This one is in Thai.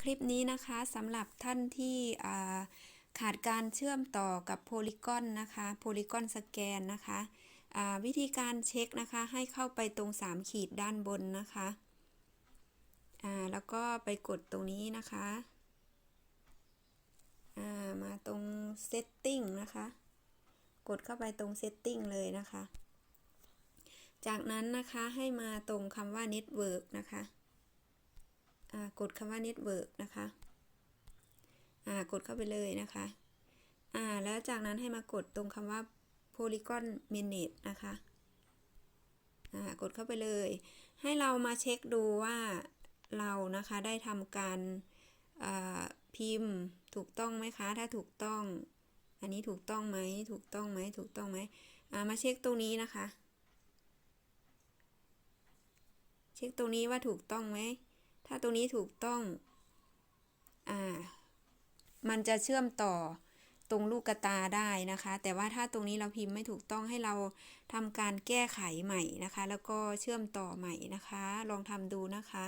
คลิปนี้นะคะสำหรับท่านที่าขาดการเชื่อมต่อกับโพลีกอนนะคะโพลีกอนสแกนนะคะวิธีการเช็คนะคะให้เข้าไปตรง 3 ขีดด้านบนนะคะแล้วก็ไปกดตรงนี้นะคะามาตรง setting นะคะ กดเข้าไปตรง setting เลยนะคะ จากนั้นนะคะให้มาตรงคำว่า network นะคะ กดคำว่า network นะคะกดเข้าไปเลยนะคะอ่าแล้วจากนั้นให้มากดตรงคำว่า polygon manage นะคะอ่ากดเข้าไปเลย ให้เรามาเช็คดูว่าเรานะคะได้ทำการพิมพ์ถูกต้องไหมคะ ถ้าถูกต้อง อันนี้ถูกต้องไหม ถูกต้องไหม ถูกต้องไหมอ่ามาเช็คตรงนี้นะคะ เช็คตรงนี้ว่าถูกต้องไหม ถ้าตรงนี้ถูกต้อง อ่า มันจะเชื่อมต่อตรงลูกกระตาได้นะคะ แต่ว่าถ้าตรงนี้เราพิมพ์ไม่ถูกต้องให้เราทำการแก้ไขใหม่นะคะ แล้วก็เชื่อมต่อใหม่นะคะ ลองทำดูนะคะ